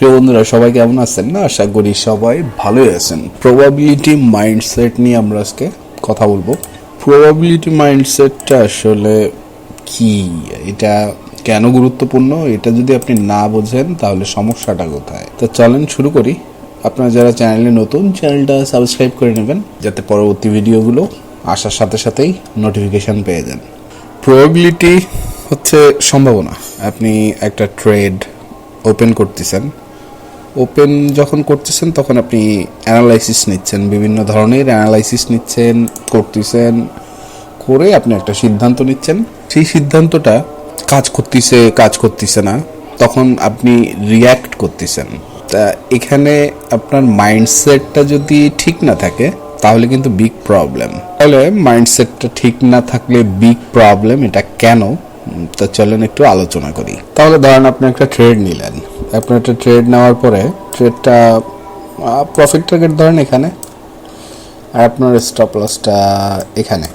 প্রিয় বন্ধুরা, সবাই কেমন আছেন? না, আশা করি সবাই ভালোই আছেন। প্রবাবিলিটি মাইন্ডসেট নিয়ে আমরা আজকে কথা বলব। প্রবাবিলিটি মাইন্ডসেটটা আসলে কি? এটা কেন গুরুত্বপূর্ণ? এটা যদি আপনি না বোঝেন, তাহলে সমস্যাটা কোথায়? তো চলেন শুরু করি। আপনারা যারা চ্যানেলে নতুন চ্যানেলটা সাবস্ক্রাইব করে নেবেন, যাতে পরবর্তী ভিডিওগুলো আসার সাথে সাথেই নোটিফিকেশন পেয়ে যান। প্রবাবিলিটি হচ্ছে সম্ভাবনা। আপনি একটা ট্রেড ওপেন করতেছেন ওপেন যখন করতেছেন, তখন আপনি অ্যানালাইসিস নিচ্ছেন, বিভিন্ন ধরনের অ্যানালাইসিস নিচ্ছেন, করতেছেন, করে আপনি একটা সিদ্ধান্ত নিচ্ছেন। সেই সিদ্ধান্তটা কাজ করতেছে কাজ করতেছে না, তখন আপনি রিয়্যাক্ট করতেছেন। তা এখানে আপনার মাইন্ডসেটটা যদি ঠিক না থাকে, তাহলে কিন্তু বিগ প্রবলেম তাহলে মাইন্ডসেটটা ঠিক না থাকলে বিগ প্রবলেম এটা কেন? তা চলেন একটু আলোচনা করি। তাহলে ধরেন আপনি একটা ট্রেড নিলেন। আপনি একটা ট্রেড নেওয়ার পরে ট্রেডটা প্রফিট টার্গেট ধরেন এখানে, আর আপনার স্টপ লসটা এখানে।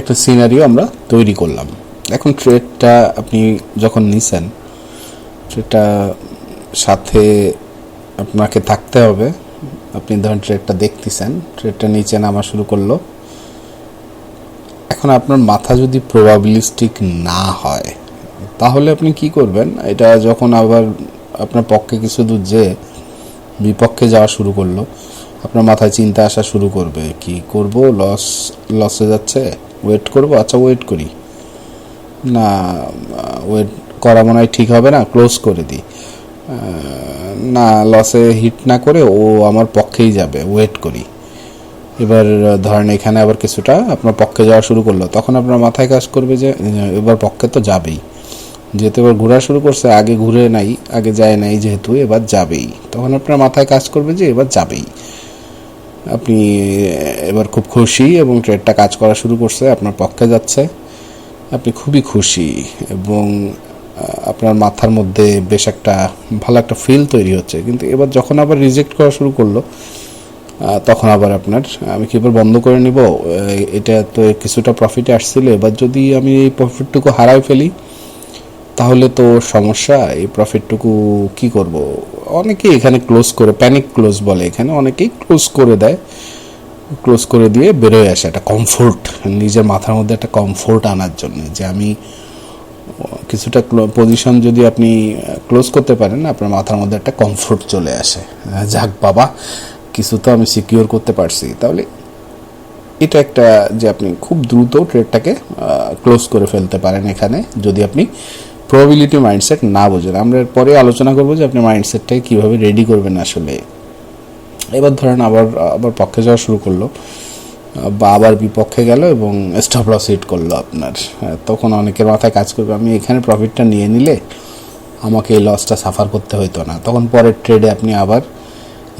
একটা সিনারিও আমরা তৈরি করলাম। এখন ট্রেডটা আপনি যখন নিছেন ট্রেডটা সাথে আপনাকে থাকতে হবে। আপনি ধরেন ট্রেডটা দেখতেছেন ট্রেডটা নিচে নামা শুরু করল। এখন আপনার মাথা যদি প্রবাবিলিস্টিক না হয়, তাহলে আপনি কি করবেন? এটা যখন আবার আপনার পক্ষে কিছু দূর যে বিপক্ষে যাওয়া শুরু করল, আপনার মাথায় চিন্তা আসা শুরু করবে, কি করব? লস লসে যাচ্ছে? ওয়েট করব? আচ্ছা ওয়েট করি। না ওয়েট করা মনে হয় ঠিক হবে না ক্লোজ করে দিই। না লসে হিট না করে ও আমার পক্ষেই যাবে ওয়েট করি। এবার ধরেন এখানে আবার কিছুটা আপনার পক্ষে যাওয়া শুরু করল, তখন আপনার মাথায় কাজ করবে যে এবার পক্ষে তো যাবেই। যেহেতু এবার ঘোরা শুরু করছে, আগে ঘুরে নাই, আগে যায় নাই যেহেতু এবার যাবেই। তখন আপনার মাথায় কাজ করবে যে, এবার যাবেই। আপনি এবার খুব খুশি এবং ট্রেডটা কাজ করা শুরু করছে, আপনার পক্ষে যাচ্ছে। আপনি খুবই খুশি এবং আপনার মাথার মধ্যে বেশ একটা ভালো একটা ফিল তৈরি হচ্ছে। কিন্তু এবার যখন আবার রিজেক্ট করা শুরু করল তখন আবার আপনার, আমি কি বন্ধ করে নিব? এটা তো কিছুটা প্রফিটে আসছিল, এবার যদি আমি এই প্রফিটটুকু হারাই ফেলি, তাহলে তো সমস্যা, এই প্রফিটটুকু কি করব? অনেকেই এখানে ক্লোজ করে প্যানিক ক্লোজ বলে এখানে, অনেকেই ক্লোজ করে দেয়। ক্লোজ করে দিয়ে বেরোয় আসে একটা কমফোর্ট নিজের মাথার মধ্যে একটা কমফোর্ট আনার জন্য, যে আমি কিছুটা পজিশন যদি আপনি ক্লোজ করতে পারেন, আপনার মাথার মধ্যে একটা কমফোর্ট চলে আসে। যাক বাবা কিছু তো আমি সিকিউর করতে পারছি। তাহলে এটা একটা যে আপনি খুব দ্রুত ট্রেডটাকে ক্লোজ করে ফেলতে পারেন এখানে যদি আপনি প্রবাবিলিটি মাইন্ডসেট না বোঝেন। আমরা পরে আলোচনা করব যে আপনি মাইন্ডসেটটাকে কীভাবে রেডি করবেন আসলে। এবার ধরেন আবার আবার পক্ষে যাওয়া শুরু করল বা আবার বিপক্ষে গেল এবং স্টপ লস হিট করল আপনার। হ্যাঁ, তখন অনেকের মাথায় কাজ করবে আমি এখানে প্রফিটটা নিয়ে নিলে আমাকে এই লসটা সাফার করতে হইতো না। তখন পরের ট্রেডে আপনি আবার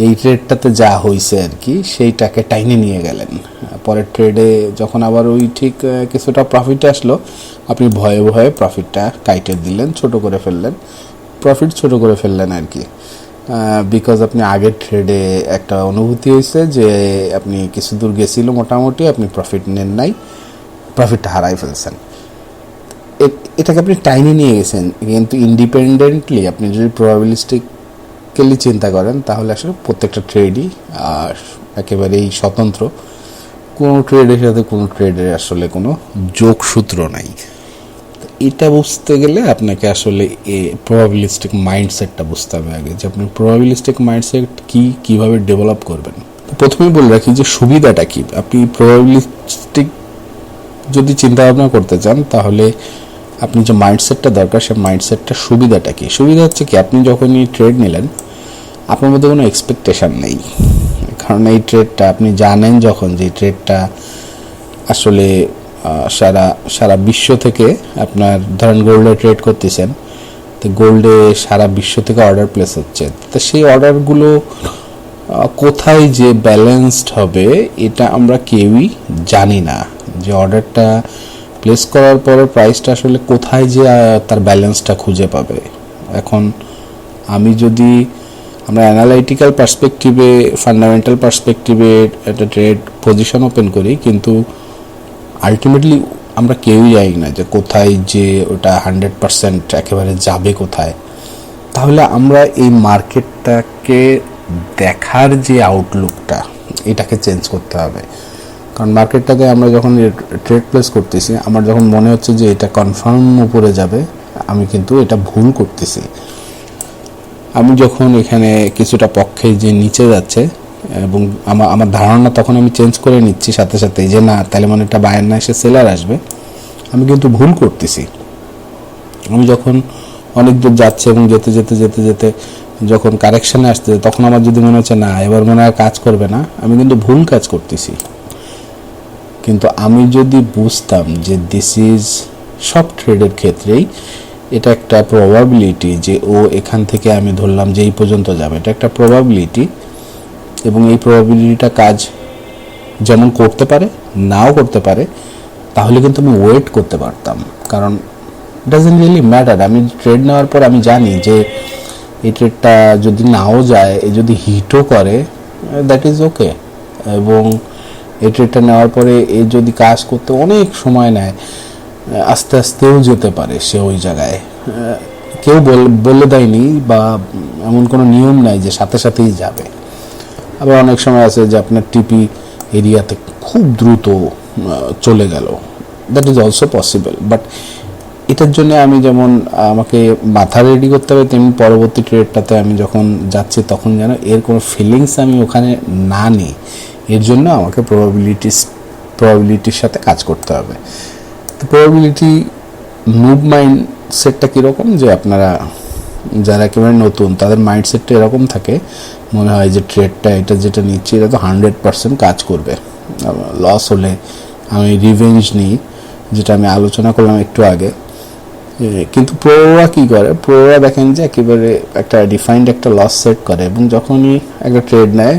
এই ট্রেডটাতে যা হয়েছে আর কি, সেইটাকে টাইনে নিয়ে গেলেন। পরের ট্রেডে যখন আবার ওই ঠিক কিছুটা প্রফিট আসলো, আপনি ভয়ে ভয়ে প্রফিটটা কাইটে দিলেন, ছোট করে ফেললেন। প্রফিট ছোট করে ফেললেন আর কি। বিকজ আপনি আগের ট্রেডে একটা অনুভূতি হয়েছে যে আপনি কিছু দূর গেছিল মোটামুটি, আপনি প্রফিট নেন নাই প্রফিটটা হারাই ফেলছেন। এটাকে আপনি টাইনে নিয়ে গেছেন, কিন্তু ইন্ডিপেন্ডেন্টলি আপনি যদি প্রবাবিলিস্টিক্যালি চিন্তা করেন, তাহলে আসলে প্রত্যেকটা ট্রেডই আর একেবারেই স্বতন্ত্র। কোনো ট্রেডের সাথে কোনো ট্রেডের আসলে কোনো যোগসূত্র নাই। এটা বুঝতে গেলে আপনাকে আসলে এ প্রবাবিলিস্টিক মাইন্ডসেটটা বুঝতে হবে আগে, যে আপনি প্রবাবিলিস্টিক মাইন্ডসেট কি, কীভাবে ডেভেলপ করবেন। প্রথমেই বলে রাখি যে সুবিধাটা কি? আপনি প্রবাবিলিস্টিক যদি চিন্তা ভাবনা করতে চান, তাহলে আপনি যে মাইন্ডসেটটা দরকার, সে মাইন্ডসেটটা সুবিধাটা কি? সুবিধা হচ্ছে কি, আপনি যখনই ট্রেড নিলেন আপনার মধ্যে কোনো এক্সপেকটেশন নেই। কারণ এই ট্রেডটা আপনি জানেন যখন যে ট্রেডটা আসলে সারা সারা বিশ্ব থেকে আপনার ধরেন গোল্ডে ট্রেড করতেছেন, তো গোল্ডে সারা বিশ্ব থেকে অর্ডার প্লেস হচ্ছে। তো সেই অর্ডারগুলো কোথায় যে ব্যালেন্সড হবে, এটা আমরা কেউই জানি না। যে অর্ডারটা প্লেস করার পরে প্রাইসটা আসলে কোথায় যে তার ব্যালেন্সটা খুঁজে পাবে। এখন আমি যদি আমরা অ্যানালাইটিক্যাল পার্সপেক্টিভে ফান্ডামেন্টাল পার্সপেক্টিভে একটা ট্রেড পজিশন ওপেন করি, কিন্তু আলটিমেটলি আমরা কেউই জানি না যে কোথায় যে ওটা হান্ড্রেড পারসেন্ট একেবারে যাবে কোথায়। তাহলে আমরা এই মার্কেটটাকে দেখার যে আউটলুকটা এটাকে চেঞ্জ করতে হবে। কারণ মার্কেটটাকে আমরা যখন ট্রেড প্লেস করতেছি, আমার যখন মনে হচ্ছে যে এটা কনফার্ম উপরে যাবে, আমি কিন্তু এটা ভুল করতেছি। আমি যখন এখানে কিছুটা পক্ষে যে নিচে যাচ্ছে, এবং আমার আমার ধারণা তখন আমি চেঞ্জ করে নিচ্ছি সাথে সাথে যে না, তাহলে মানে এটা বায়ার না এসে সেলার আসবে। আমি কিন্তু ভুল করতেছি। আমি যখন অনেক দূর যাচ্ছে এবং যেতে যেতে যেতে যেতে যখন কারেকশানে আসতে তখন আমার যদি মনে হচ্ছে না, এবার মনে হয় কাজ করবে না, আমি কিন্তু ভুল কাজ করতেছি। কিন্তু আমি যদি বুঝতাম যে দিস ইজ সব ট্রেডের ক্ষেত্রেই এটা একটা প্রবাবিলিটি যে ও এখান থেকে আমি ধরলাম যে এই পর্যন্ত যাবে। এটা একটা প্রবাবিলিটি এবং এই প্রবাবিলিটিটা কাজ যেমন করতে পারে, নাও করতে পারে, তাহলে কিন্তু আমি ওয়েট করতে পারতাম। কারণ ডাজেন্ট রিয়েলি ম্যাটার আমি ট্রেড নেওয়ার পর আমি জানি যে এই ট্রেডটা যদি নাও যায়, এ যদি হিটও করে দ্যাট ইজ ওকে এবং এই ট্রেডটা নেওয়ার পরে এ যদি কাজ করতে অনেক সময় নেয় আস্তে আস্তেও যেতে পারে সে ওই জায়গায়। কেউ বলে দেয়নি বা এমন কোনো নিয়ম নাই যে সাথে সাথেই যাবে। আবার অনেক সময় আছে যে আপনার টিপি এরিয়াতে খুব দ্রুত চলে গেল। That is also possible but এটার জন্য আমি যেমন, আমাকে মাথা রেডি করতে হবে, তেমনি পরবর্তী ট্রেডটাতে আমি যখন যাচ্ছি তখন যেন এর কোনো ফিলিংস আমি ওখানে না নিই। এর জন্য আমাকে প্রবাবিলিটিস প্রবাবিলিটির সাথে কাজ করতে হবে। তো প্রবাবিলিটি মুভ মাইন্ড সেটটা কীরকম যে আপনারা যারা একেবারে নতুন, তাদের মাইন্ডসেটটা এরকম থাকে, মনে হয় যে ট্রেডটা এটা যেটা নিচ্ছি, এটা তো হান্ড্রেড পার্সেন্ট কাজ করবে। লস হলে আমি রিভেঞ্জ নিই, যেটা আমি আলোচনা করলাম একটু আগে। কিন্তু প্রোরা কী করে? প্রোরা দেখেন যে একেবারে একটা ডিফাইন্ড একটা লস সেট করে এবং যখনই একটা ট্রেড নেয়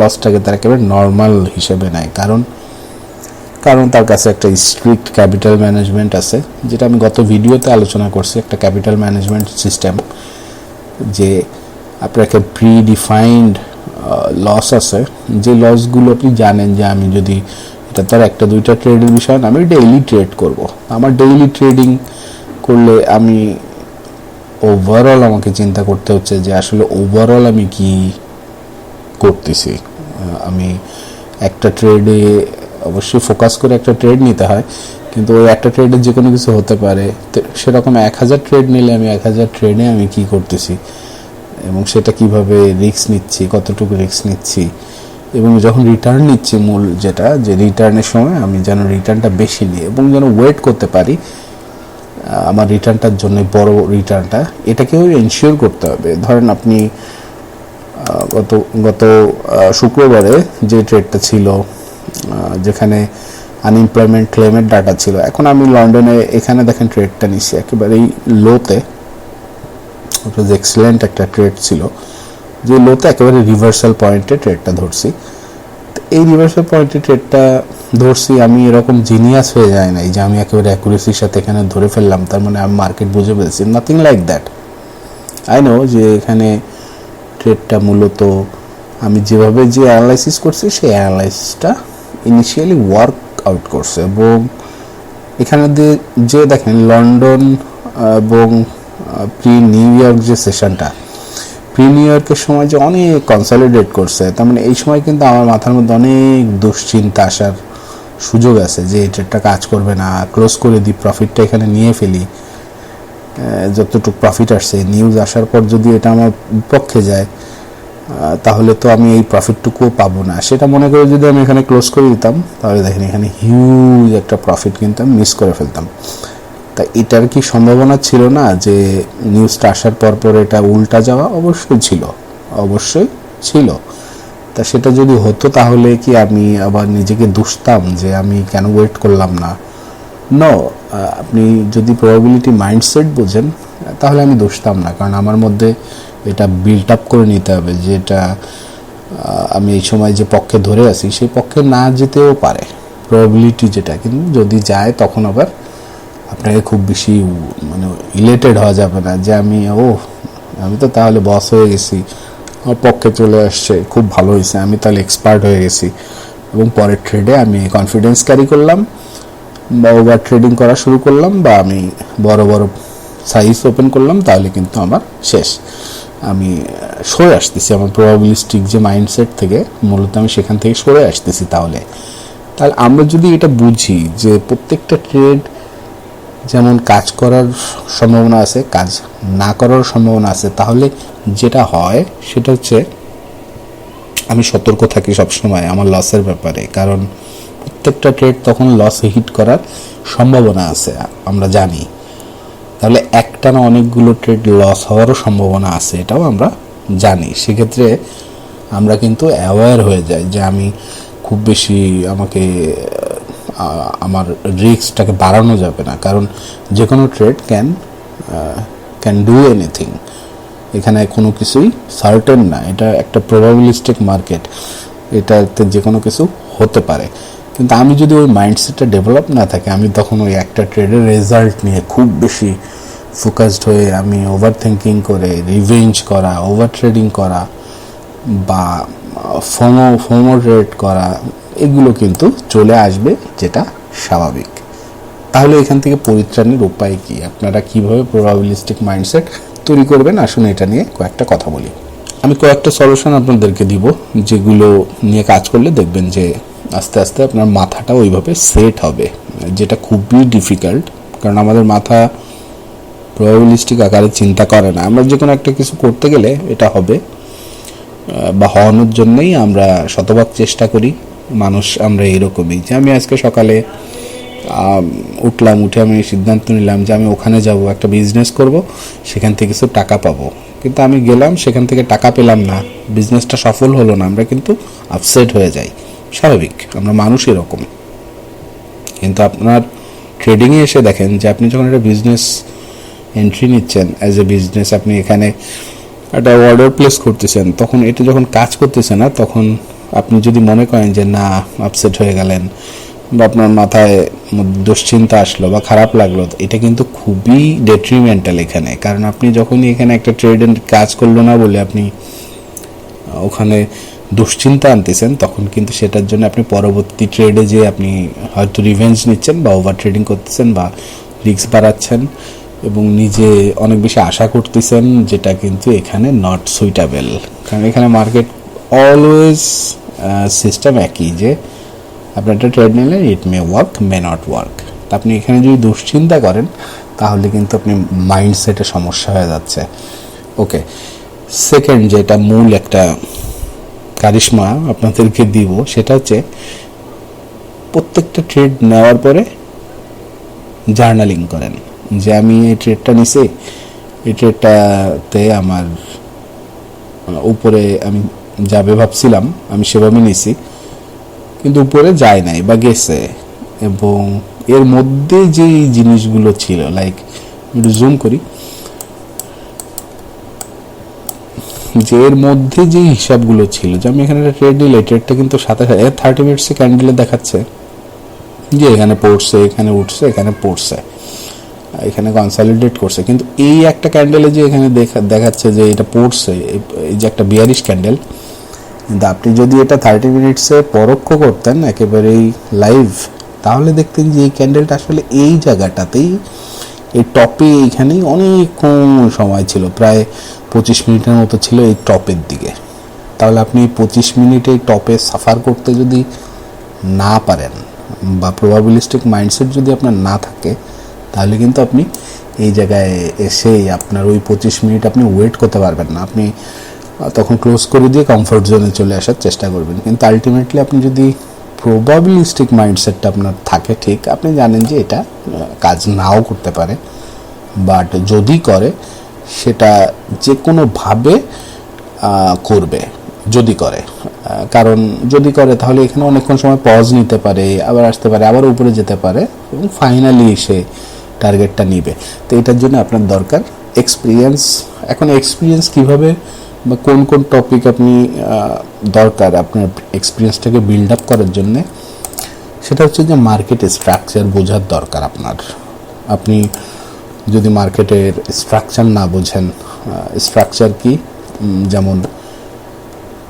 লসটাকে তারা একেবারে নর্মাল হিসেবে নেয়। কারণ কারণ তার কাছে একটা স্ট্রিক্ট ক্যাপিটাল ম্যানেজমেন্ট আছে, যেটা আমি গত ভিডিওতে আলোচনা করছি, একটা ক্যাপিটাল ম্যানেজমেন্ট সিস্টেম যে আপনাকে প্রি ডিফাইন্ড লস আছে। যে লসগুলো আপনি জানেন যে আমি যদি এটা তার একটা, দুইটা ট্রেডের বিষয় আমি ডেইলি ট্রেড করব। আমার ডেইলি ট্রেডিং করলে আমি ওভারঅল আমাকে চিন্তা করতে হচ্ছে যে আসলে ওভারঅল আমি কি করতেছি। আমি একটা ট্রেডে অবশ্যই ফোকাস করে একটা ট্রেড নিতে হয়। কিন্তু ওই একটা ট্রেডে যে কোনো কিছু হতে পারে। সেরকম এক হাজার ট্রেড নিলে আমি এক হাজার ট্রেডে আমি কি করতেছি? এবং সেটা কীভাবে রিস্ক নিচ্ছি? কতটুকু রিস্ক নিচ্ছি? এবং যখন রিটার্ন নিচ্ছি মূল যেটা, যে রিটার্নের সময় আমি যেন রিটার্নটা বেশি নিই এবং যেন ওয়েট করতে পারি আমার রিটার্নটার জন্য বড় রিটার্নটা এটাকেও এনশিওর করতে হবে। ধরেন আপনি গত গত শুক্রবারে যে ট্রেডটা ছিল যেখানে আনএমপ্লয়মেন্ট ক্লেমের ডাটা ছিল। এখন আমি লন্ডনে এখানে দেখেন ট্রেডটা নিচ্ছি, একেবারেই লোতে এক্সেলেন্ট একটা ট্রেড ছিল, যে লোতে একেবারে রিভার্সাল পয়েন্টে ট্রেডটা ধরছি। এই রিভার্সাল পয়েন্টে ট্রেডটা ধরছি, আমি এরকম জিনিয়াস হয়ে যায় নাই যে আমি একেবারে অ্যাকুরেসির সাথে এখানে ধরে ফেললাম, তার মানে আমি মার্কেট বুঝে ফেলছি। Nothing like that I know যে এখানে ট্রেডটা মূলত আমি যেভাবে যে অ্যানালাইসিস করছি, সেই অ্যানালাইসিসটা ইনিশিয়ালি ওয়ার্ক আউট করছে এবং এখানে যে দেখেন লন্ডন এবং প্রি নিউ ইয়র্ক যে সেশনটা, প্রি নিউ ইয়র্কের সময় যে অনেক কনসলিডেট করছে, তার মানে এই সময় কিন্তু আমার মাথার মধ্যে অনেক দুশ্চিন্তা আসার সুযোগ আছে যে ট্রেডটা কাজ করবে না ক্লোজ করে দিই প্রফিটটা এখানে নিয়ে ফেলি। যতটুকু প্রফিট আসছে নিউজ আসার পর যদি এটা আমার পক্ষে যায় তাহলে তো আমি এই প্রফিটটুকুও পাবো না। সেটা মনে করে যদি আমি এখানে ক্লোজ করে দিতাম, তাহলে দেখেন এখানে হিউজ একটা প্রফিট কিন্তু আমি মিস করে ফেলতাম। তা এটার কি সম্ভাবনা ছিল না যে নিউজটা আসার পর পর এটা উল্টা যাওয়া? অবশ্যই ছিল। অবশ্যই ছিল। তা সেটা যদি হতো তাহলে কি আমি আবার নিজেকে দুষতাম যে আমি কেন ওয়েট করলাম না? ন আপনি যদি প্রবাবিলিটি মাইন্ডসেট বোঝেন, তাহলে আমি দুষতাম না। কারণ আমার মধ্যে এটা বিল্ড আপ করে নিতে হবে যেটা আমি এই সময় যে পক্ষে ধরে আছি, সেই পক্ষে না যেতেও পারে। প্রবাবিলিটি যেটা, কিন্তু যদি যায় তখন আবার আপনাকে খুব বেশি মানে ইলেটেড হওয়া যাবে না যে আমি ও আমি তো তাহলে বস হয়ে গেছি, আমার পক্ষে চলে আসছে, খুব ভালো হয়েছে, আমি তাহলে এক্সপার্ট হয়ে গেছি। এবং পরের ট্রেডে আমি কনফিডেন্স ক্যারি করলাম, বা ওভার ট্রেডিং করা শুরু করলাম, বা আমি বড় বড় সাইজ ওপেন করলাম, তাহলে কিন্তু আমার শেষ। আমি সরে আসতেছি। আমার প্রবাবিলিস্টিক যে মাইন্ডসেট থেকে মূলত আমি সেখান থেকে সরে আসতেছি তাহলে। তাহলে আমরা যদি এটা বুঝি যে প্রত্যেকটা ট্রেড যেমন কাজ করার সম্ভাবনা আছে, কাজ না করার সম্ভাবনা আছে, তাহলে যেটা হয় সেটা হচ্ছে আমি সতর্ক থাকি সবসময় আমার লসের ব্যাপারে। কারণ প্রত্যেকটা ট্রেড তখন লসে হিট করার সম্ভাবনা আছে, আমরা জানি। তাহলে একটা না অনেকগুলো ট্রেড লস হওয়ারও সম্ভাবনা আছে, এটাও আমরা জানি। সেক্ষেত্রে আমরা কিন্তু অ্যাওয়্যার হয়ে যাই যে আমি খুব বেশি আমাকে আমার রিস্কটাকে বাড়ানো যাবে না। কারণ যে কোনো trade can can do anything এখানে কোনো কিছুই সার্টেন না, এটা একটা প্রবাবিলিস্টিক মার্কেট এটাতে যে কোনো কিছু হতে পারে। কিন্তু আমি যদি ওই মাইন্ডসেটটা ডেভেলপ না থাকে, আমি তখন ওই একটা ট্রেডের রেজাল্ট নিয়ে খুব বেশি ফোকাসড হয়ে আমি ওভার থিঙ্কিং করে রিভেঞ্জ করা ওভার ট্রেডিং করা বা ফোমো ফোমো ট্রেড করা, এগুলো কিন্তু চলে আসবে যেটা স্বাভাবিক। তাহলে এখান থেকে পরিত্রাণের উপায় কী? আপনারা কীভাবে প্রবাবিলিস্টিক মাইন্ডসেট তৈরি করবেন? আসুন এটা নিয়ে কয়েকটা কথা বলি। আমি কয়েকটা সলিউশন আপনাদেরকে দিব, যেগুলো নিয়ে কাজ করলে দেখবেন যে আস্তে আস্তে আপনার মাথাটা ওইভাবে সেট হবে, যেটা খুবই ডিফিকাল্ট কারণ আমাদের মাথা প্রবাবিলিস্টিক আকারে চিন্তা করে না। আমরা যে কোনো একটা কিছু করতে গেলে এটা হবে বা হওয়ানোর জন্যই আমরা শতভাগ চেষ্টা করি, মানুষ আমরা এরকমই যে আমি আজকে সকালে উঠলাম, উঠে আমি সিদ্ধান্ত নিলাম যে আমি ওখানে যাব, একটা বিজনেস করব, সেখান থেকে কিছু টাকা পাবো। কিন্তু আমি গেলাম, সেখান থেকে টাকা পেলাম না। বিজনেসটা সফল হলো না, আমরা কিন্তু আপসেট হয়ে যাই। স্বাভাবিক, আমরা মানুষ এরকম। কিন্তু আপনার ট্রেডিংয়ে এসে দেখেন যে আপনি যখন একটা বিজনেস এন্ট্রি নিচ্ছেন অ্যাজ এ বিজনেস আপনি এখানে একটা অর্ডার প্লেস করতেছেন, তখন এটা যখন কাজ করতেছে না, তখন আপনি যদি মনে করেন যে না আপসেট হয়ে গেলেন বা আপনার মাথায় দুশ্চিন্তা আসলো বা খারাপ লাগল, এটা কিন্তু খুবই ডেট্রিমেন্টাল এখানে। কারণ আপনি যখনই এখানে একটা ট্রেড কাজ করল না বলে আপনি ওখানে দুশ্চিন্তা আনতেছেন, তখন কিন্তু সেটার জন্য আপনি পরবর্তী ট্রেডে যে আপনি হয়তো রিভেঞ্জ নিচ্ছেন বা ওভার ট্রেডিং করতেছেন বা রিস্ক বাড়াচ্ছেন এবং নিজে অনেক বেশি আশা করতেছেন, যেটা কিন্তু এখানে নট সুইটেবল কারণ এখানে মার্কেট অলওয়েজ সিস্টেম একই যে আপনি একটা ট্রেড নিলেন it may work may not work তা আপনি এখানে যদি দুশ্চিন্তা করেন, তাহলে কিন্তু আপনি মাইন্ডসেটে সমস্যা হয়ে যাচ্ছে। ওকে সেকেন্ড যেটা মূল একটা কারিশমা আপনাদেরকে দিব, সেটা হচ্ছে প্রত্যেকটা ট্রেড নেওয়ার পরে জার্নালিং করেন যে আমি এই ট্রেডটা নিছি, এই ট্রেডটাতে আমার উপরে আমি যাবে ভাবছিলাম, আমি সেভাবে নিছি, কিন্তু উপরে যায় নাই বা গেছে। এবং এর মধ্যে যে জিনিসগুলো ছিল লাইক একটু জুম করি যে এর মধ্যে যে হিসাবগুলো ছিল, যে আমি এখানে একটা ট্রেড নিলে ট্রেডটা কিন্তু সাথে সাথে থার্টি মিনিটসে ক্যান্ডেলে দেখাচ্ছে। যে এখানে পড়ছে, এখানে উঠছে, এখানে পড়ছে, এখানে কনসলিডেট করছে। কিন্তু এই একটা ক্যান্ডেলে যে এখানে দেখা, দেখাচ্ছে যে এটা পড়ছে, এই যে একটা বিয়ারিশ ক্যান্ডেল কিন্তু আপনি যদি এটা থার্টি মিনিটসে পরোক্ষ করতেন, একেবারেই লাইভ তাহলে দেখতেন যে এই ক্যান্ডেলটা আসলে এই জায়গাটাতেই এই টপে এইখানেই অনেকক্ষণ সময় ছিল, প্রায় পঁচিশ মিনিটের মতো ছিল এই টপের দিকে। তাহলে আপনি পঁচিশ মিনিটে টপে সাফার করতে যদি না পারেন বা প্রবাবিলিস্টিক মাইন্ডসেট যদি আপনার না থাকে, তাহলে কিন্তু আপনি এই জায়গায় এসেই আপনার ওই পঁচিশ মিনিট আপনি ওয়েট করতে পারবেন না। আপনি তখন ক্লোজ করে দিয়ে কমফোর্ট জোনে চলে আসার চেষ্টা করবেন। কিন্তু আলটিমেটলি আপনি যদি প্রবাবিলিস্টিক মাইন্ডসেটটা আপনার থাকে, ঠিক? আপনি জানেন যে এটা কাজ নাও করতে পারে। বাট যদি করে, সেটা যে কোনোভাবে করবে, যদি করে। কারণ যদি করে, তাহলে এখানে অনেকক্ষণ সময় পজ নিতে পারে, আবার আসতে পারে, আবার উপরে যেতে পারে, এবং ফাইনালি সে টার্গেটটা নিবে। তো এটার জন্য আপনার দরকার এক্সপিরিয়েন্স এখন এক্সপিরিয়েন্স কীভাবে বা কোন কোন টপিক আপনি দরকার আপনার এক্সপিরিয়েন্সটাকে বিল্ড আপ করার জন্যে, সেটা হচ্ছে যে মার্কেট স্ট্রাকচার বোঝার দরকার আপনার। আপনি যদি মার্কেটের স্ট্রাকচার না বোঝেন স্ট্রাকচার কি? যেমন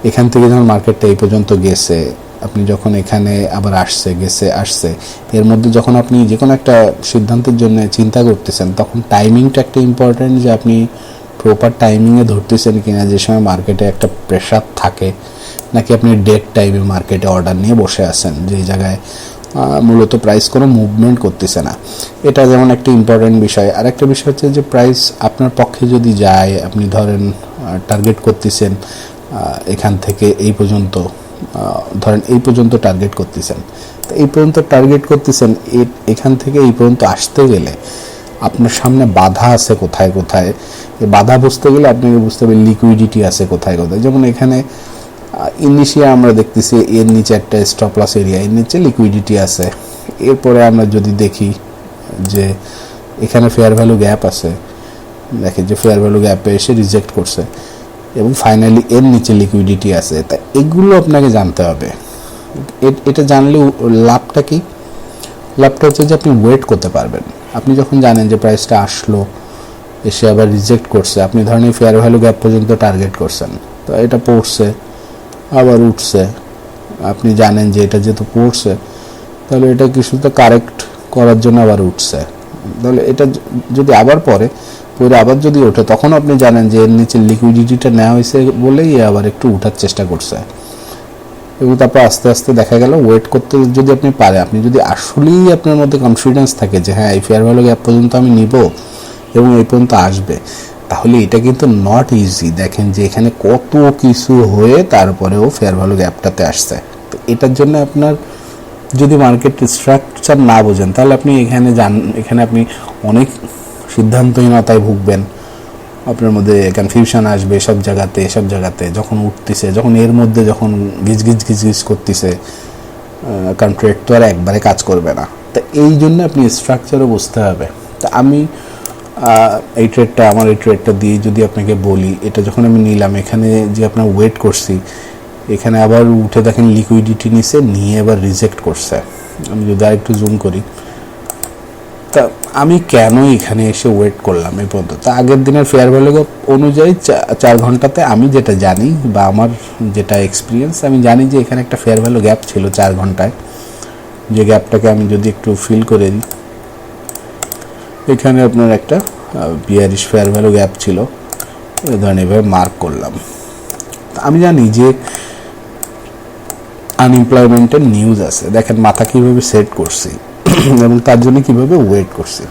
এখান থেকে যখন মার্কেটটা এই পর্যন্ত গেছে, আপনি যখন এখানে আবার আসছে, গেছে, আসছে, এর মধ্যে যখন আপনি যে কোনো একটা সিদ্ধান্তের জন্য চিন্তা করতেছেন, তখন টাইমিংটা একটা ইম্পর্ট্যান্ট যে আপনি প্রপার টাইমিংয়ে ধরতেছেন কিনা, যে সময় মার্কেটে একটা প্রেশার থাকে, নাকি আপনি ডেট টাইমে মার্কেটে অর্ডার নিয়ে বসে আছেন যেই জায়গায় মূলত প্রাইস কোনো মুভমেন্ট করতেছে না। এটা যেমন একটা ইম্পর্টেন্ট বিষয়। আর একটা বিষয় হচ্ছে যে প্রাইস আপনার পক্ষে যদি যায়, আপনি ধরেন টার্গেট করতেছেন এখান থেকে এই পর্যন্ত ধরেন এই পর্যন্ত টার্গেট করতেছেন। তো এই পর্যন্ত টার্গেট করতেছেন এখান থেকে এই পর্যন্ত আসতে গেলে আপনার সামনে বাধা আছে কোথায় কোথায়? বাধা বুঝতে গেলে আপনাকে বুঝতে হবে লিকুইডিটি আছে কোথায় কোথায়। যেমন এখানে ইনিশিয়া আমরা দেখতেছি, এর নিচে একটা স্টপ লস এরিয়া এর নিচে লিকুইডিটি আছে। এরপরে আমরা যদি দেখি যে এখানে ফেয়ার ভ্যালু গ্যাপ আছে, দেখে যে ফেয়ার ভ্যালু গ্যাপে এসে রিজেক্ট করছে, এবং ফাইনালি এর নিচে লিকুইডিটি আছে। তা এগুলো আপনাকে জানতে হবে। এটা জানলে লাভটা কি? লাভটা হচ্ছে যে আপনি ওয়েট করতে পারবেন। আপনি যখন জানেন যে প্রাইসটা আসলো, এসে আবার রিজেক্ট করছে, আপনি ধরেন ফেয়ার ভ্যালু গ্যাপ পর্যন্ত টার্গেট করছেন। তো এটা পড়ছে, আবার উঠছে। আপনি জানেন যে এটা যেহেতু পড়ছে, তাহলে এটা কিছুটা কারেক্ট করার জন্য আবার উঠছে। তাহলে এটা যদি আবার পরে পরে আবার যদি ওঠে তখন আপনি জানেন যে এর নিচে লিকুইডিটিটা নেওয়া হয়েছে বলেই আবার একটু উঠার চেষ্টা করছে। এবং তারপর আস্তে আস্তে দেখা গেল ওয়েট করতে যদি আপনি পারে আপনি যদি আসলেই আপনার মধ্যে কনফিডেন্স থাকে যে হ্যাঁ এই ফেয়ার ভ্যালু গ্যাপ পর্যন্ত আমি নিব এবং এই পর্যন্ত আসবে, তাহলে এটা কিন্তু নট ইজি দেখেন যে এখানে কত কিছু হয়ে তারপরেও ফেয়ার ভ্যালু গ্যাপটাতে আসছে। তো এটার জন্য আপনার যদি মার্কেট স্ট্রাকচার না বোঝেন, তাহলে আপনি এখানে যান, এখানে আপনি অনেক সিদ্ধান্তহীনতায় ভুগবেন। আপনার মধ্যে কনফিউশন আসবে সব জায়গাতে সব জায়গাতে। যখন উঠতেছে, যখন এর মধ্যে যখন গিজ গিজ গিজ গিজ করতেছে ট্রেড তো আর একবারে কাজ করবে না। তা এই জন্য আপনি স্ট্রাকচারও বুঝতে হবে। তা আমি এই ট্রেডটা আমার এই ট্রেডটা দিয়ে যদি আপনাকে বলি, এটা যখন আমি নিলাম, এখানে যে আপনার ওয়েট করছি, এখানে আবার উঠে দেখেন লিকুইডিটি নিছে, নিয়ে আবার রিজেক্ট করছে। আমি যদি আরেকটু জুম করি তা আমি কেন এখানে এসে ওয়েট করলাম এই পর্যন্ত? তা আগের দিনের ফেয়ার ভ্যালু অনুযায়ী চার ঘন্টাতে আমি যেটা জানি বা আমার যেটা এক্সপিরিয়েন্স আমি জানি যে এখানে একটা ফেয়ার ভ্যালু গ্যাপ ছিল চার ঘন্টায়। যে গ্যাপটাকে আমি যদি একটু ফিল করে দিই, এখানে আপনার একটা বিয়ারিশ ফেয়ার ভ্যালু গ্যাপ ছিল। এই ধরেন এভাবে মার্ক করলাম। আমি জানি যে আনএমপ্লয়মেন্টের নিউজ আছে। দেখেন মাথা কীভাবে সেট করছি। এবং তার জন্য কীভাবে ওয়েট করছি।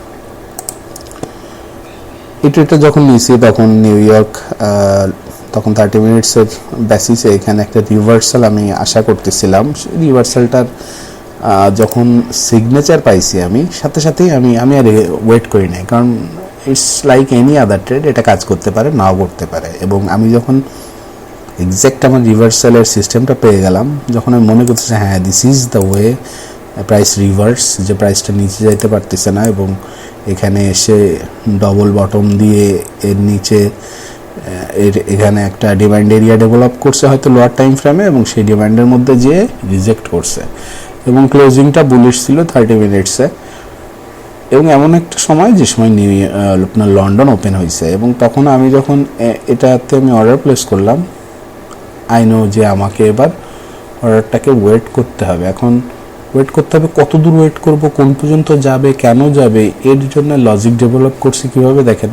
এই ট্রেডটা যখন নিয়েছি, তখন নিউ ইয়র্ক তখন থার্টি মিনিটসের বেসিসে এখানে একটা রিভার্সাল আমি আশা করতেছিলাম। রিভার্সালটার যখন সিগনেচার পাইছি আমি, সাথে সাথেই আমি আমি আর ওয়েট করি নাই। কারণ it's like any other trade এটা কাজ করতে পারে, নাও করতে পারে। এবং আমি যখন এক্স্যাক্ট আমার রিভার্সালের সিস্টেমটা পেয়ে গেলাম, যখন আমি মনে করতেছি হ্যাঁ this is the way price reverse যে প্রাইসটা নিচে যাইতে পারতেছে না এবং এখানে এসে ডবল বটম দিয়ে এর নিচে এর এখানে একটা ডিমান্ড এরিয়া ডেভেলপ করছে হয়তো লোয়ার টাইম ফ্রেমে এবং সেই ডিমান্ডের মধ্যে যেয়ে রিজেক্ট করছে। এবং ক্লোজিংটা বুলিশ ছিল থার্টি মিনিটসে এবং এমন একটা সময়, যে সময় নিউ আপনার লন্ডন ওপেন হয়েছে এবং তখন আমি যখন এটাতে আমি অর্ডার প্লেস করলাম আই নো যে আমাকে এবার অর্ডারটাকে ওয়েট করতে হবে। এখন ওয়েট করতে হবে কত দূর ওয়েট করব, কোন পর্যন্ত যাবে, কেন যাবে, এর জন্য লজিক ডেভেলপ করছি কীভাবে দেখেন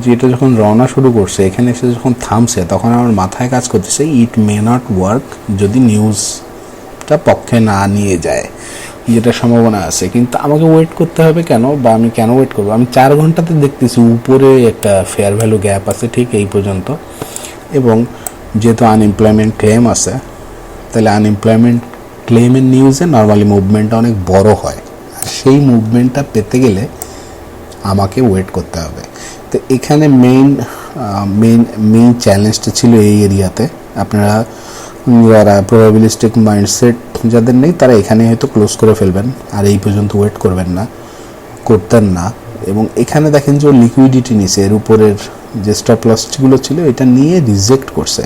যে এটা যখন রওনা শুরু করছে, এখানে এসে যখন থামছে, তখন আমার মাথায় কাজ করতেছে ইট মে নট ওয়ার্ক যদি নিউজটা পক্ষে না নিয়ে যায়, যেটা সম্ভাবনা আছে। কিন্তু আমাকে ওয়েট করতে হবে কেন বা আমি কেন ওয়েট করব? আমি চার ঘন্টাতে দেখতেছি উপরে একটা ফেয়ার ভ্যালু গ্যাপ আছে ঠিক এই পর্যন্ত। এবং যেহেতু আনএমপ্লয়মেন্ট ক্লেম আছে, তাহলে আনএমপ্লয়মেন্ট ক্লেমের নিউজে নর্মালি মুভমেন্টটা অনেক বড় হয়। আর সেই মুভমেন্টটা পেতে গেলে আমাকে ওয়েট করতে হবে। তো এখানে মেইন মেইন মেইন চ্যালেঞ্জটা ছিল এই এরিয়াতে আপনারা, যারা প্রবাবিলিস্টিক মাইন্ডসেট যাদের নেই, তারা এখানে হয়তো ক্লোজ করে ফেলবেন। আর এই পর্যন্ত ওয়েট করবেন না, করতেন না। এবং এখানে দেখেন যে লিকুইডিটি নিছে এর উপরের যে স্টপ লসগুলো ছিল, এটা নিয়ে রিজেক্ট করছে।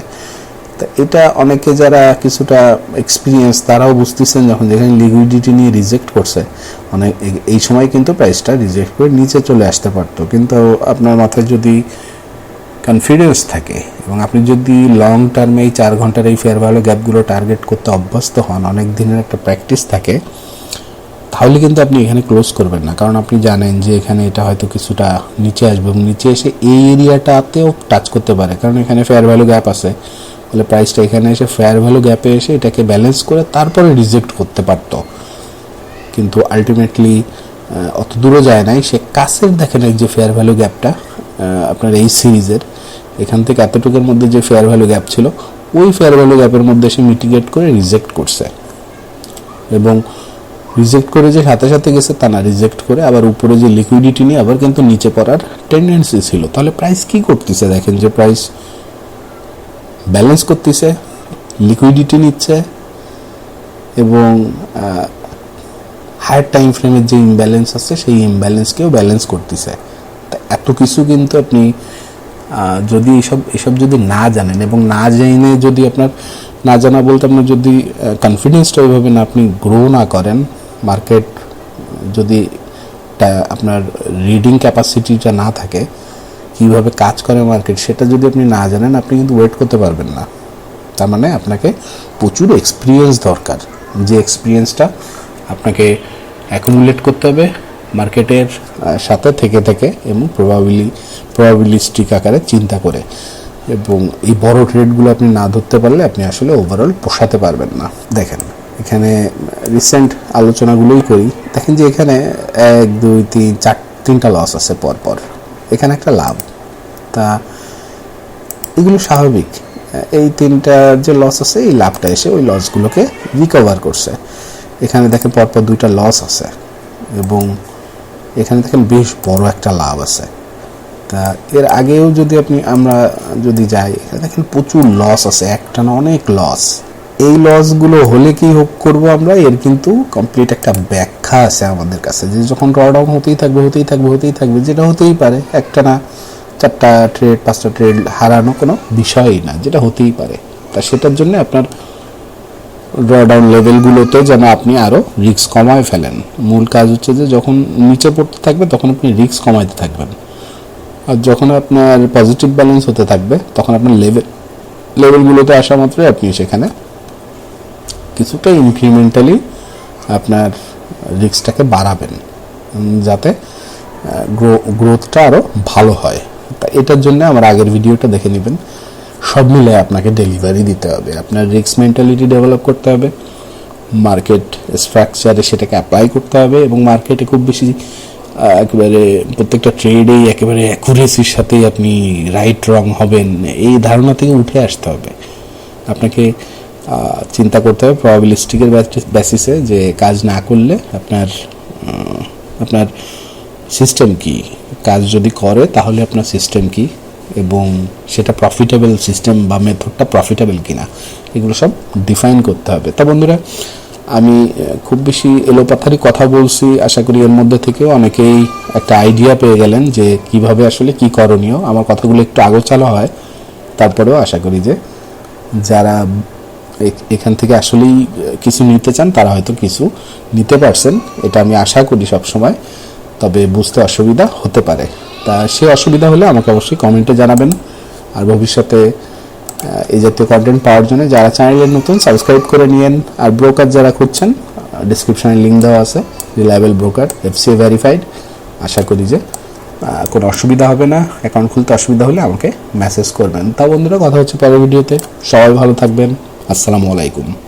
তা এটা অনেকে যারা কিছুটা এক্সপিরিয়েন্স তারাও বুঝতেছেন যখন যেখানে লিকুইডিটি নিয়ে রিজেক্ট করছে, অনেক এই সময় কিন্তু প্রাইসটা রিজেক্ট করে নিচে চলে আসতে পারতো। কিন্তু আপনার মাথায় যদি কনফিডেন্স থাকে এবং আপনি যদি লং টার্মে এই চার ঘণ্টার এই ফেয়ার ভ্যালু গ্যাপগুলো টার্গেট করতে অভ্যস্ত হন, অনেক দিনের একটা প্র্যাকটিস থাকে, তাহলে কিন্তু আপনি এখানে ক্লোজ করবেন না। কারণ আপনি জানেন যে এখানে এটা হয়তো কিছুটা নিচে আসবে এবং নিচে এসে এই এরিয়াটাতেও টাচ করতে পারে। কারণ এখানে ফেয়ার ভ্যালু গ্যাপ আছে। তাহলে প্রাইসটা এখানে এসে ফেয়ার ভ্যালু গ্যাপে এসে এটাকে ব্যালেন্স করে তারপরে রিজেক্ট করতে পারতো। কিন্তু আলটিমেটলি অত দূরও যায় নাই। সে কাছের দেখেন এই যে ফেয়ার ভ্যালু গ্যাপটা আপনার এই সিরিজের। এখান থেকে এতটুকুর মধ্যে যে ফেয়ার ভ্যালু গ্যাপ ছিল, ওই ফেয়ার ভ্যালু গ্যাপের মধ্যে সে মিটিগেট করে রিজেক্ট করছে। এবং রিজেক্ট করে যে সাথে সাথে গেছে তা না রিজেক্ট করে আবার উপরে যে লিকুইডিটি নিয়ে আবার কিন্তু নিচে পড়ার টেন্ডেন্সি ছিল। তাহলে প্রাইস কি করতেছে? দেখেন যে প্রাইস ব্যালেন্স করতেছে লিকুইডিটি নিচ্ছে এবং হায়ার টাইম ফ্রেমের যে ইমব্যালেন্স আছে, সেই ইমব্যালেন্সকেও ব্যালেন্স করতেছে। তা এত কিছু কিন্তু আপনি যদি এসব এসব যদি না জানেন এবং না জেনে যদি আপনার, না জানা বলতে আপনার যদি কনফিডেন্সটা ওইভাবে না আপনি গ্রো না করেন মার্কেট যদি আপনার রিডিং ক্যাপাসিটিটা না থাকে কীভাবে কাজ করে মার্কেট সেটা যদি আপনি না জানেন, আপনি কিন্তু ওয়েট করতে পারবেন না। তার মানে আপনাকে প্রচুর এক্সপিরিয়েন্স দরকার। যে এক্সপিরিয়েন্সটা আপনাকে অ্যাকুমুলেট করতে হবে মার্কেটের সাথে থেকে থেকে এবং প্রবাবিলি প্রবাবিলিস্টিক আকারে চিন্তা করে। এবং এই বড় ট্রেডগুলো আপনি না ধরতে পারলে আপনি আসলে ওভারঅল পোষাতে পারবেন না। দেখেন, এখানে রিসেন্ট আলোচনাগুলোই করি। দেখেন যে এখানে এক, দুই, তিন, চার, তিনটা লস আছে পর পর এখানে একটা লাভ। তা এগুলো স্বাভাবিক। এই তিনটা যে লস আছে, এই লাভটা এসে ওই লসগুলোকে রিকভার করছে। এখানে দেখেন পরপর দুইটা লস আছে এবং এখানে দেখেন বেশ বড় একটা লাভ আছে। তা এর আগেও যদি আপনি, আমরা যদি যাই, এখানে দেখেন প্রচুর লস আছে একটা না অনেক লস এই লসগুলো হলে কি হোক করব আমরা, এর কিন্তু কমপ্লিট একটা ব্যাখ্যা আছে আমাদের কাছে, যে যখন ড্রডাউন হতেই থাকবে হতেই থাকবে হতেই থাকবে, যেটা হতেই পারে, একটা না চারটা ট্রেড পাঁচটা ট্রেড হারানো কোনো বিষয়ই না, যেটা হতেই পারে। তা সেটার জন্য আপনার ড্রডাউন লেভেলগুলোতে যেন আপনি আরও রিস্ক কমায় ফেলেন। মূল কাজ হচ্ছে যে যখন নিচে পড়তে থাকবে, তখন আপনি রিস্ক কমাইতে থাকবেন। আর যখন আপনার পজিটিভ ব্যালেন্স হতে থাকবে, তখন আপনার লেভেল লেভেলগুলোতে আসা মাত্রই আপনি সেখানে কিছুটা ইনক্রিমেন্টালি আপনার রিস্কটাকে বাড়াবেন যাতে গ্রোথটা আরও ভালো হয়। তা এটার জন্য আমার আগের ভিডিওটা দেখে নেবেন। সব মিলে আপনাকে ডেলিভারি দিতে হবে। আপনার রিস্ক মেন্টালিটি ডেভেলপ করতে হবে। মার্কেট স্ট্রাকচারে সেটাকে অ্যাপ্লাই করতে হবে এবং মার্কেটে খুব বেশি একেবারে প্রত্যেকটা ট্রেডেই একেবারে অ্যাকুরেসির সাথেই আপনি রাইট রং হবেন, এই ধারণা থেকে উঠে আসতে হবে। আপনাকে চিন্তা করতে হবে প্রবাবিলিস্টিকের বেসিসে যে কাজ না করলে আপনার আপনার সিস্টেম কি? কাজ যদি করে, তাহলে আপনার সিস্টেম কি? এবং সেটা প্রফিটেবল সিস্টেম বা মেথডটা প্রফিটেবল কিনা? এগুলো সব ডিফাইন করতে হবে। তা বন্ধুরা, আমি খুব বেশি এলোপাথারি কথা বলছি, আশা করি এর মধ্যে থেকেও অনেকেই একটা আইডিয়া পেয়ে গেলেন যে কীভাবে আসলে কি করণীয়। আমার কথাগুলো একটু আগোচালা হয়। তারপরেও আশা করি যে যারা এখান থেকে আসলেই কিছু নিতে চান, তারা হয়তো কিছু নিতে পারছেন। এটা আমি আশা করি সব সময় তবে বুঝতে অসুবিধা হতে পারে। তা সে অসুবিধা হলে আমাকে অবশ্যই কমেন্টে জানাবেন। আর ভবিষ্যতে এই জাতীয় কন্টেন্ট পাওয়ার জন্য যারা চ্যানেলের নতুন সাবস্ক্রাইব করে নিয়েন। আর ব্রোকার যারা খুঁজছেন ডিসক্রিপশনে লিঙ্ক দেওয়া আছে রিলায়েবল ব্রোকার এফসিএ ভেরিফাইড আশা করি যে কোনো অসুবিধা হবে না। অ্যাকাউন্ট খুলতে অসুবিধা হলে আমাকে মেসেজ করবেন। তা বন্ধুরা, কথা হচ্ছে পরের ভিডিওতে সবাই ভালো থাকবেন। আসসালামু আলাইকুম।